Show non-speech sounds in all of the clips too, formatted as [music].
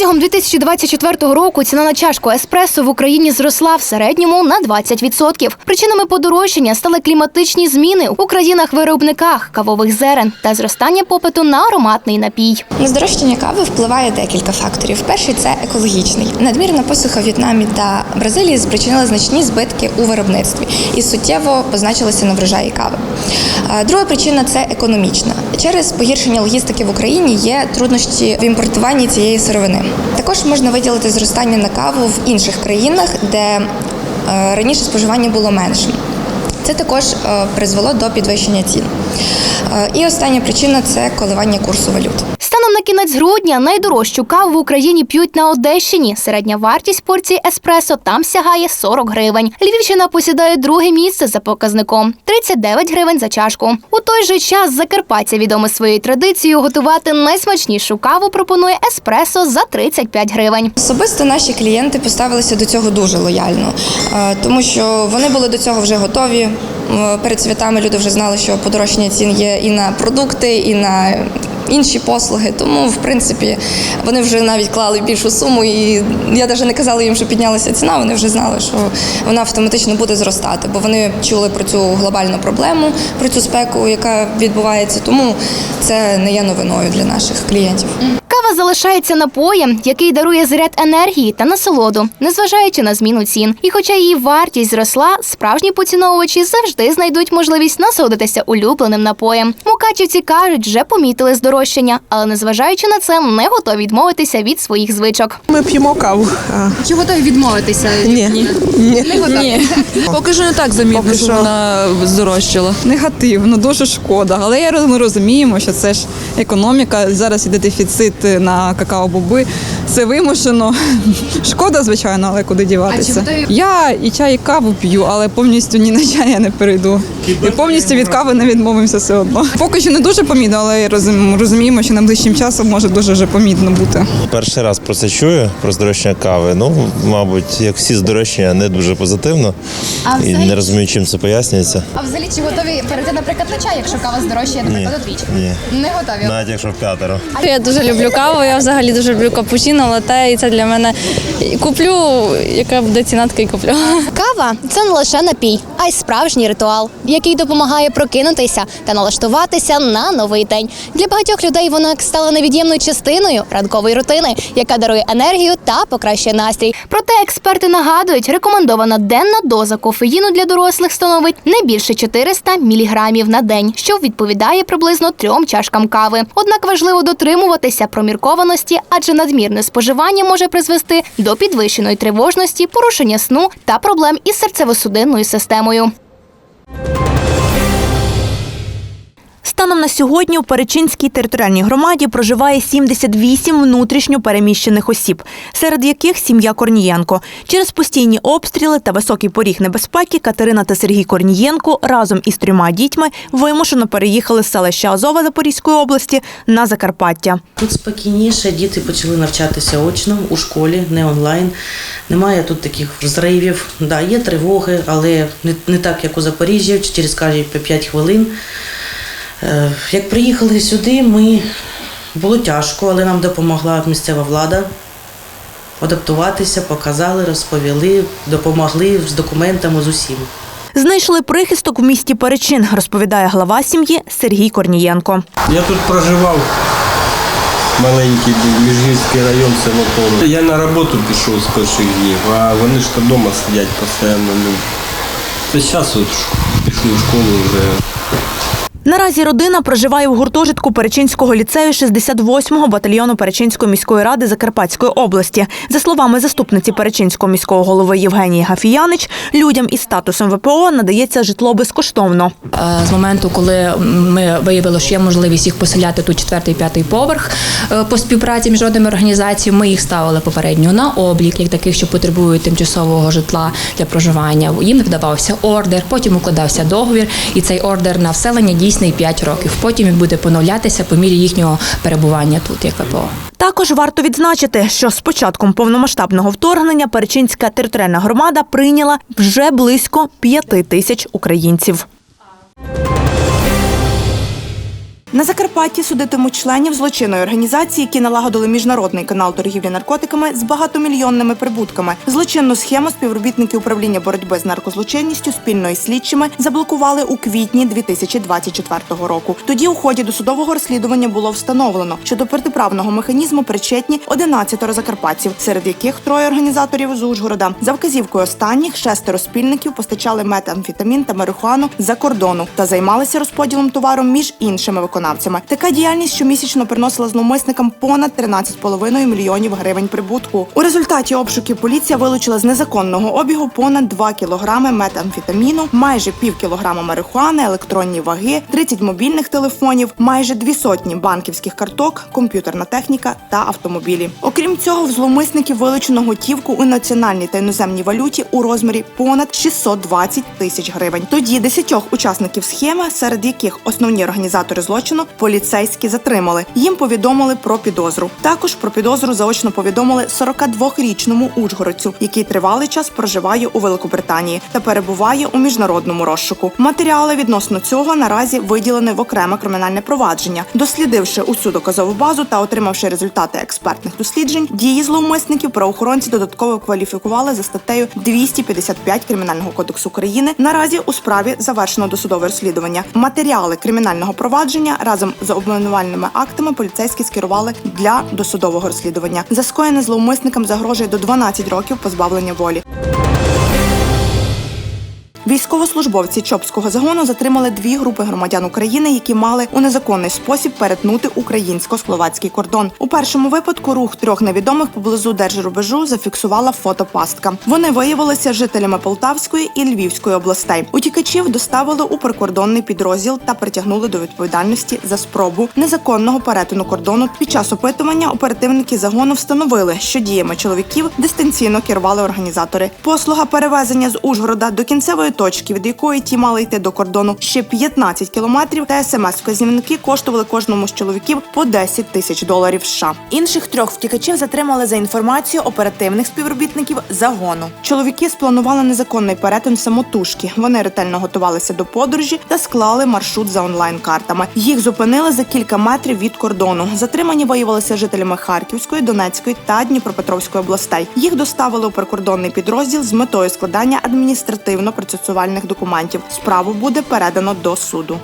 Протягом 2024 року ціна на чашку еспресо в Україні зросла в середньому на 20%. Причинами подорожчання стали кліматичні зміни у країнах-виробниках кавових зерен та зростання попиту на ароматний напій. На здорожчання кави впливає декілька факторів. Перший це екологічний. Надмірна посуха в В'єтнамі та Бразилії спричинила значні збитки у виробництві і суттєво позначилося на врожаї кави. Друга причина це економічна. Через погіршення логістики в Україні є труднощі в імпортуванні цієї сировини. Також можна виділити зростання на каву в інших країнах, де е, раніше споживання було меншим. Це також е, призвело до підвищення цін. Е, І остання причина це коливання курсу валют. На кінець грудня найдорожчу каву в Україні п'ють на Одещині. Середня вартість порції еспресо там сягає 40 гривень. Львівщина посідає друге місце за показником 39 гривень за чашку. У той же час Закарпаття відоме своєю традицією готувати найсмачнішу каву пропонує еспресо за 35 гривень. Особисто наші клієнти поставилися до цього дуже лояльно, е, тому що вони були до цього вже готові. Е, Перед святами люди вже знали, що подорожчання цін є і на продукти, і на інші послуги. Тому, в принципі, вони вже навіть клали більшу суму. І я навіть не казала їм, що піднялася ціна. Вони вже знали, що вона автоматично буде зростати, бо вони чули про цю глобальну проблему, про цю спеку, яка відбувається. Тому це не є новиною для наших клієнтів. Залишається напоєм, який дарує заряд енергії та насолоду, незважаючи на зміну цін. І хоча її вартість зросла, справжні поціновувачі завжди знайдуть можливість насолодитися улюбленим напоєм. Мукачівці кажуть, вже помітили здорожчання, але незважаючи на це, не готові відмовитися від своїх звичок. Ми п'ємо каву. А, Чи готові відмовитися? Ні. Ні. Не готові. Ні, поки що не так замітно, Поки що вона здорожчала. Негативно, дуже шкода. Але я ми розуміємо, що це ж економіка. Зараз іде дефіцит на какао-боби. Це вимушено. [laughs] Шкода, звичайно, але куди діватися. Я і чай, і каву п'ю, але повністю ні на чай я не перейду. І повністю від кави не відмовимося все одно. Поки що не дуже помітно, але розуміємо, що найближчим часом може дуже вже помітно бути. Перший раз про це чую, про здорожчання кави. Ну, мабуть, як всі здорожчання, не дуже позитивно. А І взагалі- не розумію, чим це пояснюється. А взагалі чи готові перейти, наприклад, на чай, якщо кава здорожчає, наприклад, удвічі? Ні. Не готові. Навіть якщо в п'ятеро. Я дуже люблю каву, я взагалі дуже люблю капучино, лате, і це для мене куплю, яка буде ціна, така й куплю. Кава це не лише напій, а й справжній ритуал, який допомагає прокинутися та налаштуватися на новий день. Для багатьох людей вона стала невід'ємною частиною ранкової рутини, яка дарує енергію та покращує настрій. Проте експерти нагадують, рекомендована денна доза кофеїну для дорослих становить не більше 400 міліграмів на день, що відповідає приблизно трьом чашкам кави. Однак важливо дотримуватися проміркованості, адже надмірне споживання може призвести до підвищеної тривожності, порушення сну та проблем із серцево-судинною системою. Станом на сьогодні у Перечинській територіальній громаді проживає 78 внутрішньо переміщених осіб, серед яких сім'я Корнієнко. Через постійні обстріли та високий поріг небезпеки Катерина та Сергій Корнієнко разом із трьома дітьми вимушено переїхали з селища Азова Запорізької області на Закарпаття. Тут спокійніше, діти почали навчатися очно у школі, не онлайн. Немає тут таких зривів. Да, є тривоги, але не, так, як у Запоріжжі, через кожні 5 хвилин. Е, Як приїхали сюди, ми було тяжко, але нам допомогла місцева влада адаптуватися, показали, розповіли, допомогли з документами з усім. Знайшли прихисток в місті Перечин, розповідає глава сім'ї Сергій Корнієнко. Я тут проживав. Маленький був Міжгірський район, село Я на роботу пішов з перших днів, а вони ж вдома сидять постійно. Зараз от пішли в школу вже. Наразі родина проживає в гуртожитку Перечинського ліцею 68-го батальйону Перечинської міської ради Закарпатської області. За словами заступниці Перечинського міського голови Євгенії Гафіянич, людям із статусом ВПО надається житло безкоштовно. Е, З моменту, коли ми виявили, що є можливість їх поселяти тут четвертий, п'ятий поверх е, по співпраці між міжнародними організаціями, ми їх ставили попередньо на облік, як таких, що потребують тимчасового житла для проживання. Їм видавався ордер, потім укладався договір, і цей ордер на вселення дійсний 5 років. Потім він буде поновлятися по мірі їхнього перебування тут, як ВПО. Також варто відзначити, що з початком повномасштабного вторгнення Перечинська територіальна громада прийняла вже близько п'яти тисяч українців. На Закарпатті судитимуть членів злочинної організації, які налагодили міжнародний канал торгівлі наркотиками з багатомільйонними прибутками. Злочинну схему співробітники управління боротьби з наркозлочинністю спільно із слідчими заблокували у квітні 2024 року. Тоді у ході досудового розслідування було встановлено, що до протиправного механізму причетні 11 закарпатців, серед яких троє організаторів з Ужгорода. За вказівкою останніх шестеро спільників постачали метамфетамін та марихуану за кордону та займалися розподілом товару між іншими виконавцями. Така діяльність щомісячно приносила зловмисникам понад 13,5 мільйонів гривень прибутку. У результаті обшуків поліція вилучила з незаконного обігу понад 2 кілограми метамфетаміну, майже пів кілограма марихуани, електронні ваги, 30 мобільних телефонів, майже дві сотні банківських карток, комп'ютерна техніка та автомобілі. Окрім цього, в зловмисників вилучено готівку у національній та іноземній валюті у розмірі понад 620 тисяч гривень. Тоді десятьох учасників схеми, серед яких основні організатори злочину, поліцейські затримали. Їм повідомили про підозру. Також про підозру заочно повідомили 42-річному ужгородцю, який тривалий час проживає у Великобританії та перебуває у міжнародному розшуку. Матеріали відносно цього наразі виділені в окреме кримінальне провадження. Дослідивши усю доказову базу та отримавши результати експертних досліджень, дії зловмисників правоохоронці додатково кваліфікували за статтею 255 кримінального кодексу України. Наразі у справі завершено досудове розслідування. Матеріали кримінального провадження разом з обвинувальними актами поліцейські скерували для досудового розслідування. За скоєне зловмисникам загрожує до 12 років позбавлення волі. Військовослужбовці Чопського загону затримали дві групи громадян України, які мали у незаконний спосіб перетнути українсько-словацький кордон. У першому випадку рух трьох невідомих поблизу держрубежу зафіксувала фотопастка. Вони виявилися жителями Полтавської і Львівської областей. Утікачів доставили у прикордонний підрозділ та притягнули до відповідальності за спробу незаконного перетину кордону. Під час опитування оперативники загону встановили, що діями чоловіків дистанційно керували організатори. Послуга перевезення з Ужгорода до кінцевої точки, від якої ті мали йти до кордону ще 15 кілометрів, та смс-вказівники коштували кожному з чоловіків по 10 тисяч доларів. США. інших трьох втікачів затримали за інформацією оперативних співробітників загону. Чоловіки спланували незаконний перетин самотужки. Вони ретельно готувалися до подорожі та склали маршрут за онлайн-картами. Їх зупинили за кілька метрів від кордону. Затримані виявилися жителями Харківської, Донецької та Дніпропетровської областей. Їх доставили у прикордонний підрозділ з метою складання адміністративно-процесуальних документів. Справу буде передано до суду.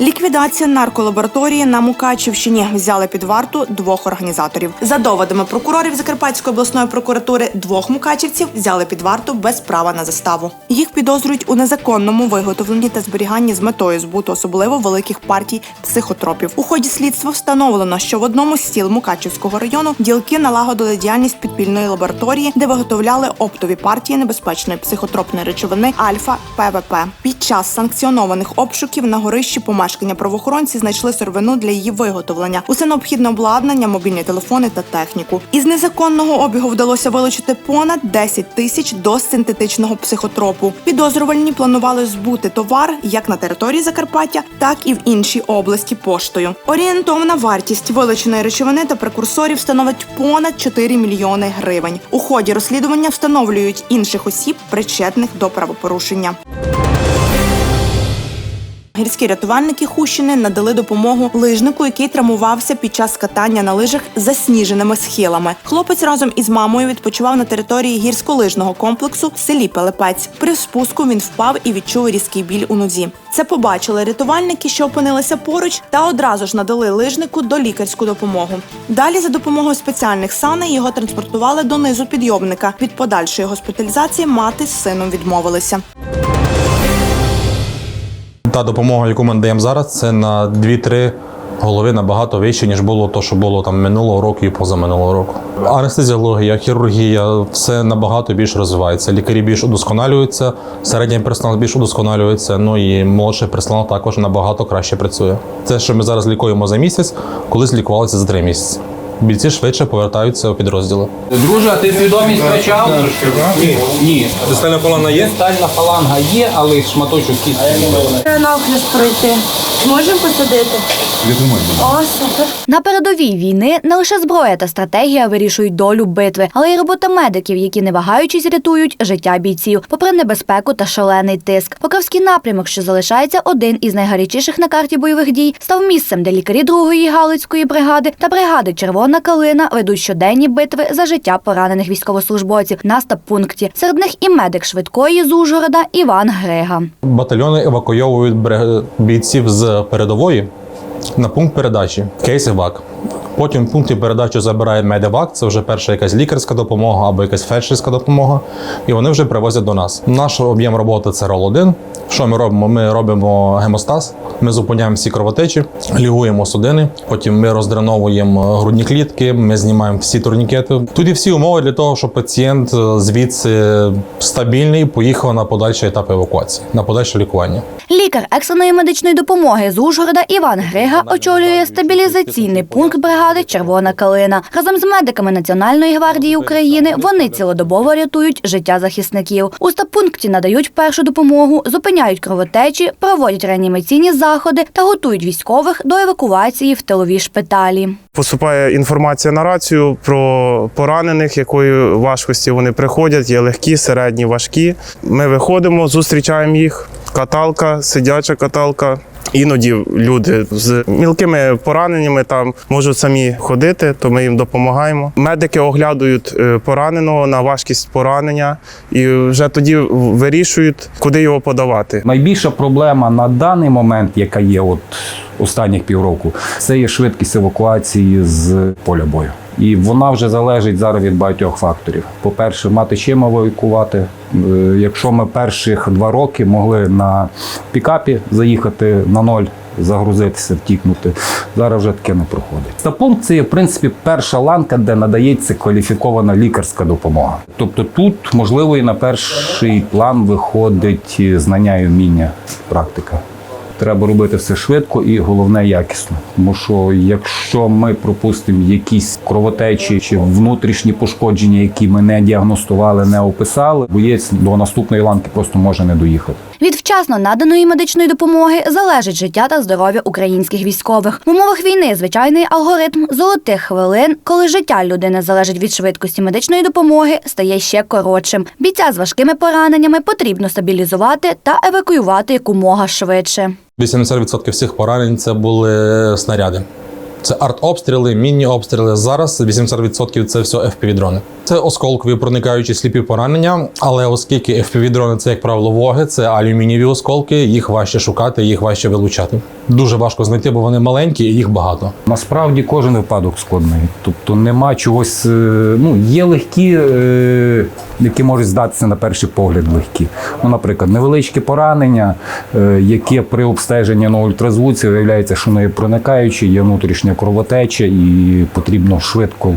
Ліквідація нарколабораторії на Мукачівщині взяли під варту двох організаторів. За доводами прокурорів Закарпатської обласної прокуратури, двох мукачівців взяли під варту без права на заставу. Їх підозрюють у незаконному виготовленні та зберіганні з метою збуту особливо великих партій психотропів. У ході слідства встановлено, що в одному з сіл Мукачівського району ділки налагодили діяльність підпільної лабораторії, де виготовляли оптові партії небезпечної психотропної речовини Альфа ПВП. Під час санкціонованих обшуків на горищі помешкання правоохоронці знайшли сировину для її виготовлення. Усе необхідне обладнання, мобільні телефони та техніку. Із незаконного обігу вдалося вилучити понад 10 тисяч доз синтетичного психотропу. Підозрювальні планували збути товар як на території Закарпаття, так і в іншій області поштою. Орієнтовна вартість вилученої речовини та прекурсорів становить понад 4 мільйони гривень. У ході розслідування встановлюють інших осіб, причетних до правопорушення. Гірські рятувальники Хущини надали допомогу лижнику, який травмувався під час катання на лижах засніженими схилами. Хлопець разом із мамою відпочивав на території гірськолижного комплексу в селі Пелепець. При спуску він впав і відчув різкий біль у нозі. Це побачили рятувальники, що опинилися поруч, та одразу ж надали лижнику до лікарську допомогу. Далі, за допомогою спеціальних саней, його транспортували до низу підйомника. Від подальшої госпіталізації мати з сином відмовилися. Та допомога, яку ми надаємо зараз, це на 2-3 голови набагато вище, ніж було то, що було там минулого року і позаминулого року. Анестезіологія, хірургія, все набагато більше розвивається. Лікарі більш удосконалюються, середній персонал більш удосконалюється, ну і молодший персонал також набагато краще працює. Це, що ми зараз лікуємо за місяць, колись лікувалися за 3 місяці. Бійці швидше повертаються у підрозділи. Друже, а ти свідомість почав? Ні. Ні. Дистальна фаланга є? Дистальна фаланга є, але шматочок кістки. Навхрест пройти. Можемо посадити? На передовій війни не лише зброя та стратегія вирішують долю битви, але й робота медиків, які не вагаючись рятують життя бійців, попри небезпеку та шалений тиск. Покровський напрямок, що залишається один із найгарячіших на карті бойових дій, став місцем, де лікарі другої галицької бригади та бригади Червона калина ведуть щоденні битви за життя поранених військовослужбовців на стаб-пункті. Серед них і медик швидкої з Ужгорода Іван Грига. Батальйони евакуйовують бійців з передової на пункт передачі кейс-евак. Потім в пункті передачі забирає медевак, це вже перша якась лікарська допомога або якась фельдшерська допомога, і вони вже привозять до нас. Наш об'єм роботи це рол 1 Що ми робимо? Ми робимо гемостаз, ми зупиняємо всі кровотечі, лігуємо судини, потім ми роздреновуємо грудні клітки, ми знімаємо всі турнікети. Тут є всі умови для того, щоб пацієнт е, звідси стабільний поїхав на подальший етап евакуації, на подальше лікування. Лікар екстреної медичної допомоги з Ужгорода Іван Грига очолює стабілізаційний пункт бригади Червона калина. Разом з медиками Національної гвардії України вони цілодобово рятують життя захисників. У стаб-пункті надають першу допомогу, зупиняють кровотечі, проводять реанімаційні заходи та готують військових до евакуації в тилові шпиталі. Поступає інформація на рацію про поранених, якої важкості вони приходять. Є легкі, середні, важкі. Ми виходимо, зустрічаємо їх. Каталка, сидяча каталка. Іноді люди з мілкими пораненнями там можуть самі ходити, то ми їм допомагаємо. Медики оглядують е, пораненого на важкість поранення і вже тоді вирішують, куди його подавати. Найбільша проблема на даний момент, яка є от останніх півроку, це є швидкість евакуації з поля бою. І вона вже залежить зараз від багатьох факторів. По-перше, мати чим евакувати. Е, Якщо ми перших два роки могли на пікапі заїхати на ноль, загрузитися, втікнути, зараз вже таке не проходить. Та пункт це є, в принципі, перша ланка, де надається кваліфікована лікарська допомога. Тобто тут, можливо, і на перший план виходить знання і вміння, практика. Треба робити все швидко і головне якісно. Тому що якщо ми пропустимо якісь кровотечі чи внутрішні пошкодження, які ми не діагностували, не описали, боєць до наступної ланки просто може не доїхати. Від вчасно наданої медичної допомоги залежить життя та здоров'я українських військових. В умовах війни звичайний алгоритм золотих хвилин, коли життя людини залежить від швидкості медичної допомоги, стає ще коротшим. Бійця з важкими пораненнями потрібно стабілізувати та евакуювати якомога швидше. 80% всіх поранень це були снаряди. Це артобстріли, мінні обстріли. Зараз 80% це все FPV-дрони. Це осколкові проникаючі сліпі поранення, але оскільки FPV-дрони це, як правило, воги, це алюмінієві осколки, їх важче шукати, їх важче вилучати. Дуже важко знайти, бо вони маленькі і їх багато. Насправді кожен випадок складний. Тобто нема чогось. е, Ну, є легкі, е, які можуть здатися на перший погляд легкі. Ну, наприклад, невеличкі поранення, е, яке при обстеженні на ультразвуці виявляється, що вони проникаючі, є внутрішня кровотеча, і потрібно швидко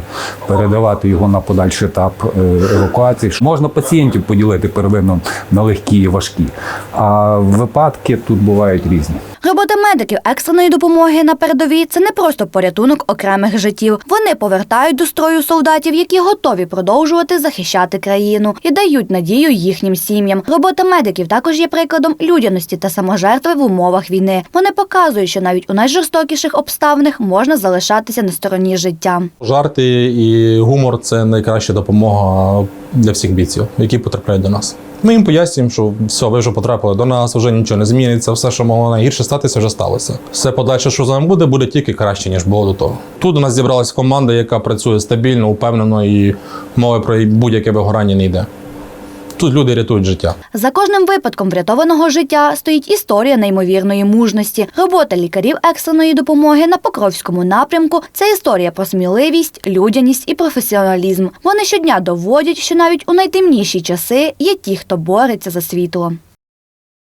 передавати його на подальший етап е, евакуації. Можна пацієнтів поділити первинно на легкі і важкі, а випадки тут бувають різні. Робота медиків екстреної допомоги на передовій це не просто порятунок окремих життів. Вони повертають до строю солдатів, які готові продовжувати захищати країну і дають надію їхнім сім'ям. Робота медиків також є прикладом людяності та саможертви в умовах війни. Вони показують, що навіть у найжорстокіших обставинах можна залишатися на стороні життя. Жарти і гумор це найкраща допомога для всіх бійців, які потрапляють до нас. Ми їм пояснюємо, що все, ви вже потрапили до нас, вже нічого не зміниться, все, що могло найгірше статися, вже сталося. Все подальше, що з нами буде, буде тільки краще, ніж було до того. Тут у нас зібралася команда, яка працює стабільно, упевнено і мови про будь-яке вигорання не йде. Тут люди рятують життя. За кожним випадком врятованого життя стоїть історія неймовірної мужності. Робота лікарів екстреної допомоги на Покровському напрямку це історія про сміливість, людяність і професіоналізм. Вони щодня доводять, що навіть у найтемніші часи є ті, хто бореться за світло.